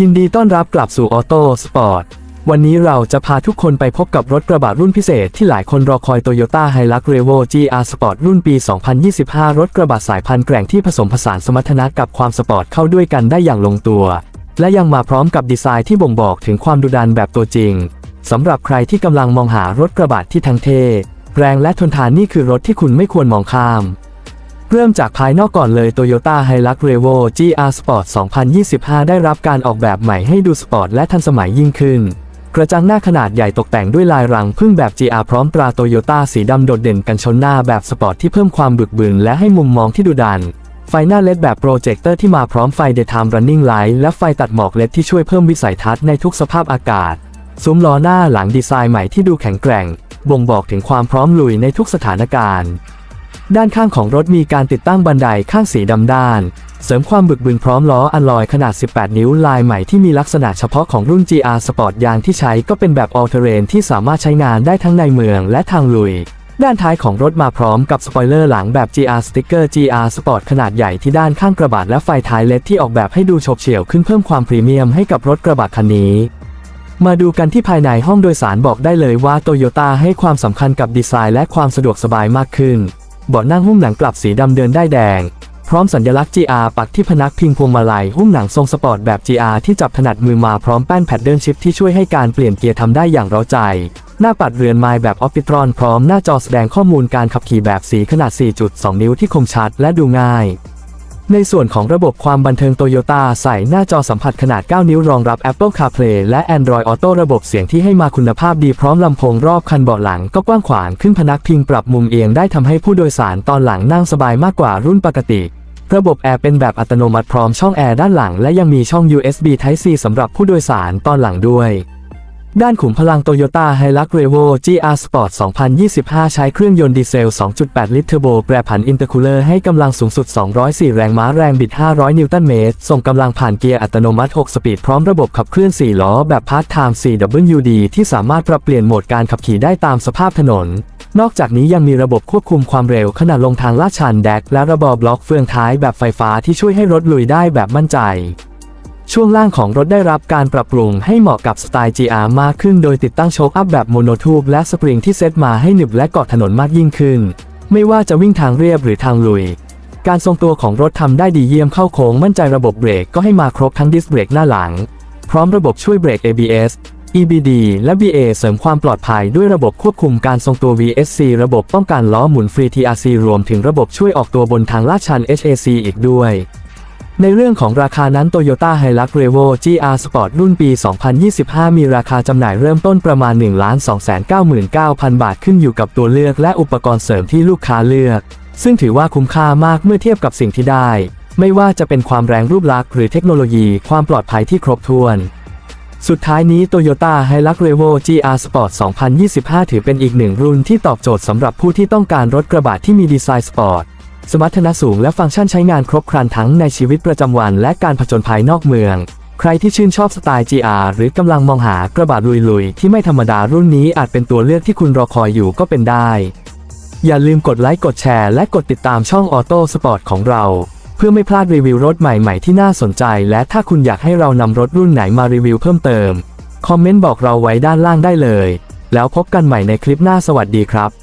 ยินดีต้อนรับกลับสู่ออโต้สปอร์ต วันนี้เราจะพาทุกคนไปพบกับรถกระบะรุ่นพิเศษที่หลายคนรอคอย Toyota Hilux Revo GR Sport รุ่นปี 2025 รถกระบะสายพันธุ์แกร่งที่ผสมผสานสมรรถนะกับความสปอร์ตเข้าด้วยกันได้อย่างลงตัว และยังมาพร้อมกับดีไซน์ที่บ่งบอกถึงความดุดันแบบตัวจริงสำหรับใครที่กำลังมองหารถกระบะที่ทั้งเท่แรงและทนทานนี่คือรถที่คุณไม่ควรมองข้าม เริ่มจากภายนอกก่อนเลย Toyota Hilux Revo GR Sport 2025 ได้รับการออกแบบใหม่ให้ดูสปอร์ตและทันสมัยยิ่งขึ้น กระจังหน้าขนาดใหญ่ตกแต่งด้วยลายรังพึ่งแบบ GR พร้อมตราโตโยต้าสีดำโดดเด่นกันชนหน้าแบบสปอร์ตที่เพิ่มความบึกบึนและให้มุมมองที่ดุดัน ไฟหน้าเลดแบบโปรเจคเตอร์ที่มาพร้อมไฟ Daytime Running Light และไฟตัดหมอกเลดที่ช่วยเพิ่มวิสัยทัศน์ในทุกสภาพอากาศซุ้มล้อหน้าหลังดีไซน์ใหม่ที่ดูแข็งแกร่ง บ่งบอกถึงความพร้อมลุยในทุกสถานการณ์ ด้านข้างของรถมีการติดตั้งบันไดข้างสีดำด้าน เสริมความบึกบึนพร้อมล้ออลลอยขนาด 18 นิ้วลายใหม่ที่มีลักษณะเฉพาะของรุ่น GR Sport ยางที่ใช้ก็เป็นแบบ All Terrain ที่สามารถใช้งานได้ทั้งในเมืองและทางลุย ด้านท้ายของรถมาพร้อมกับสปอยเลอร์หลังแบบ GR Sticker GR Sport ขนาดใหญ่ที่ด้านข้างกระบะและไฟท้ายเลดที่ออกแบบให้ดูโฉบเฉี่ยวขึ้นเพิ่มความพรีเมียมให้กับรถกระบะคันนี้มาดูกันที่ภายในห้องโดยสารบอกได้เลยว่าโตโยต้าให้ความสำคัญกับดีไซน์และความสะดวกสบายมากขึ้น เบาะนั่งหุ้มหนังกลับสีดำเดินได้แดง พร้อมสัญลักษณ์ GR ปักที่พนักพิงพวงมาลัยหุ้มหนังทรงสปอร์ตแบบ GR ที่จับถนัดมือมาพร้อมแป้นแพดเดิลชิฟที่ช่วยให้การเปลี่ยนเกียร์ทำได้อย่างเร้าใจ หน้าปัดเรือนไม้แบบออฟฟิตรอนพร้อมหน้าจอแสดงข้อมูลการขับขี่แบบสีขนาด 4.2 นิ้วที่คมชัดและดูง่าย ในส่วนของระบบความบันเทิงโตโยต้าใส่หน้าจอสัมผัสขนาด 9 นิ้วรองรับ Apple CarPlay และ Android Auto ระบบเสียงที่ให้มาคุณภาพดีพร้อมลำโพงรอบคันเบาะหลังก็กว้างขวางขึ้นพนักพิงปรับมุมเอียงได้ทำให้ผู้โดยสารตอนหลังนั่งสบายมากกว่ารุ่นปกติ ระบบแอร์เป็นแบบอัตโนมัติพร้อมช่องแอร์ด้านหลังและยังมีช่อง USB Type C สำหรับผู้โดยสารตอนหลังด้วย ด้านขุมพลัง Toyota Hilux Revo GR Sport 2025 ใช้เครื่องยนต์ดีเซล 2.8 ลิตรเทอร์โบแปรผันอินเตอร์คูลเลอร์ให้กำลังสูงสุด 204 แรงม้าแรงบิด 500 นิวตันเมตร ส่งกำลังผ่านเกียร์อัตโนมัติ 6 สปีด พร้อมระบบขับเคลื่อน 4 ล้อ แบบ Part Time 4WD ที่สามารถปรับเปลี่ยนโหมดการขับขี่ได้ตามสภาพถนน นอกจากนี้ยังมีระบบควบคุมความเร็วขณะลงทางลาดชันแดก และระบบบล็อกเฟืองท้ายแบบไฟฟ้าที่ช่วยให้รถลุยได้แบบมั่นใจ ช่วงล่างของรถได้รับการปรับปรุงให้เหมาะกับสไตล์ GR มากขึ้นโดยติดตั้งโชคอัพแบบโมโนทูบและสปริงที่เซตมาให้หนึบและเกาะถนนมากยิ่งขึ้น ไม่ว่าจะวิ่งทางเรียบหรือทางลุย การทรงตัวของรถทำได้ดีเยี่ยมเข้าโค้งมั่นใจระบบเบรกก็ให้มาครบทั้งดิสเบรกหน้าหลัง พร้อมระบบช่วยเบรก ABS EBD และ BA เสริมความปลอดภัยด้วยระบบควบคุมการทรงตัว VSC ระบบป้องกันล้อหมุนฟรี TRC รวมถึงระบบช่วยออกตัวบนทางลาดชัน HAC อีกด้วย ในเรื่องของราคานั้น Toyota Hilux Revo GR Sport รุ่นปี 2025 มีราคาจำหน่ายเริ่มต้นประมาณ 1,299,000 บาทขึ้นอยู่กับตัวเลือกและอุปกรณ์เสริมที่ลูกค้าเลือก ซึ่งถือว่าคุ้มค่ามากเมื่อเทียบกับสิ่งที่ได้ ไม่ว่าจะเป็นความแรงรูปลักษณ์หรือเทคโนโลยีความปลอดภัยที่ครบถ้วนสุดท้ายนี้ Toyota Hilux Revo GR Sport 2025 ถือเป็นอีกหนึ่งรุ่นที่ตอบโจทย์สำหรับผู้ที่ต้องการรถกระบะที่มีดีไซน์สปอร์ต สมรรถนะสูงและฟังก์ชันใช้งานครบครันทั้งในชีวิตประจำวันและการผจญภัยนอกเมือง ใครที่ชื่นชอบสไตล์ GR หรือกำลังมองหากระบะลุยๆ ที่ไม่ธรรมดารุ่นนี้อาจเป็นตัวเลือกที่คุณรอคอยอยู่ก็เป็นได้ อย่าลืมกดไลค์กดแชร์และกดติดตามช่องออโต้สปอร์ตของเรา เพื่อไม่พลาดรีวิวรถใหม่ๆที่น่าสนใจ และถ้าคุณอยากให้เรานำรถรุ่นไหนมารีวิวเพิ่มเติมคอมเมนต์บอกเราไว้ด้านล่างได้เลย แล้วพบกันใหม่ในคลิปหน้าสวัสดีครับ